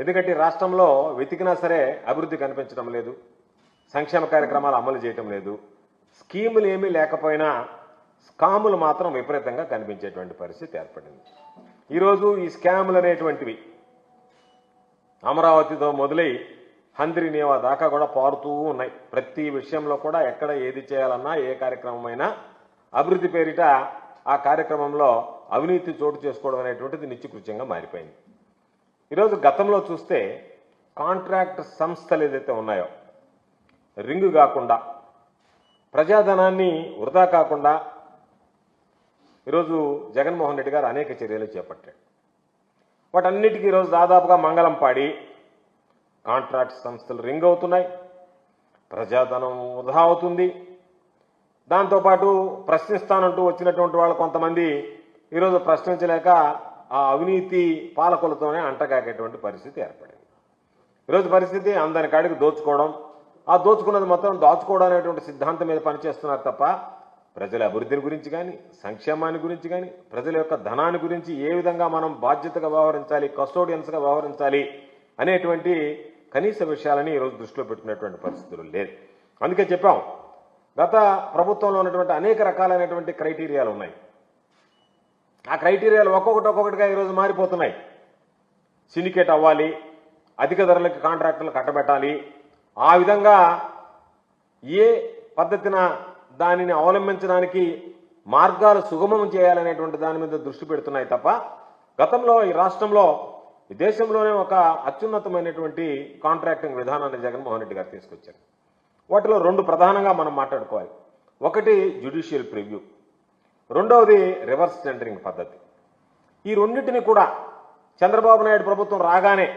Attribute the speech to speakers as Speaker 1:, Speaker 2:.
Speaker 1: ఎందుకంటే రాష్ట్రంలో వెతికినా సరే అభివృద్ధి కనిపించడం లేదు. సంక్షేమ కార్యక్రమాలు అమలు చేయటం లేదు. స్కీములు ఏమీ లేకపోయినా స్కాములు మాత్రం విపరీతంగా కనిపించేటువంటి పరిస్థితి ఏర్పడింది. ఈరోజు ఈ స్కాములు అనేటువంటివి అమరావతితో మొదలై హంద్రి నేవా దాకా కూడా పారుతూ ఉన్నాయి. ప్రతి విషయంలో కూడా ఎక్కడ ఏది చేయాలన్నా ఏ కార్యక్రమం అయినా అభివృద్ధి పేరిట ఆ కార్యక్రమంలో అవినీతి చోటు చేసుకోవడం అనేటువంటిది నిత్యకృత్యంగా మారిపోయింది. ఈరోజు గతంలో చూస్తే కాంట్రాక్ట్ సంస్థలు ఏదైతే ఉన్నాయో రింగు కాకుండా ప్రజాధనాన్ని వృధా కాకుండా ఈరోజు జగన్మోహన్ రెడ్డి గారు అనేక చర్యలు చేపట్టాడు వాటన్నిటికీ ఈరోజు దాదాపుగా మంగళం పాడి కాంట్రాక్ట్ సంస్థలు రింగ్ అవుతున్నాయి ప్రజాధనం వృధా అవుతుంది. దాంతోపాటు ప్రశ్నిస్తానంటూ వచ్చినటువంటి వాళ్ళు కొంతమంది ఈరోజు ప్రశ్నించలేక ఆ అవినీతి పాలకులతోనే అంటగాకేటువంటి పరిస్థితి ఏర్పడింది. ఈరోజు పరిస్థితి అందరి కాడికి దోచుకోవడం ఆ దోచుకున్నది మొత్తం దాచుకోవడం అనేటువంటి సిద్ధాంతం మీద పనిచేస్తున్నారు తప్ప ప్రజల అభివృద్ధిని గురించి కానీ సంక్షేమాన్ని గురించి కానీ ప్రజల యొక్క ధనాన్ని గురించి ఏ విధంగా మనం బాధ్యతగా వ్యవహరించాలి కస్టోడియన్స్గా వ్యవహరించాలి అనేటువంటి కనీస విషయాలని ఈరోజు దృష్టిలో పెట్టుకునేటువంటి పరిస్థితులు లేదు. అందుకే చెప్పాం గత ప్రభుత్వంలో ఉన్నటువంటి అనేక రకాలైనటువంటి క్రైటీరియాలు ఉన్నాయి. ఆ క్రైటీరియాలు ఒక్కొక్కటి ఒక్కొక్కటిగా ఈరోజు మారిపోతున్నాయి. సిండికేట్ అవ్వాలి అధిక ధరలకు కాంట్రాక్టులు కట్టబెట్టాలి. ఆ విధంగా ఏ పద్ధతిన దానిని అవలంబించడానికి మార్గాలు సుగమం చేయాలనేటువంటి దాని మీద దృష్టి పెడుతున్నాయి తప్ప గతంలో ఈ రాష్ట్రంలో దేశంలోనే ఒక అత్యున్నతమైనటువంటి కాంట్రాక్టింగ్ విధానాన్ని జగన్మోహన్ రెడ్డి గారు తీసుకొచ్చారు. వాటిలో రెండు ప్రధానంగా మనం మాట్లాడుకోవాలి. ఒకటి జ్యుడిషియల్ ప్రివ్యూ. రెండవది రివర్స్ టెండరింగ్ పద్ధతి. ఈ రెండింటిని కూడా చంద్రబాబు నాయుడు ప్రభుత్వం రాగానే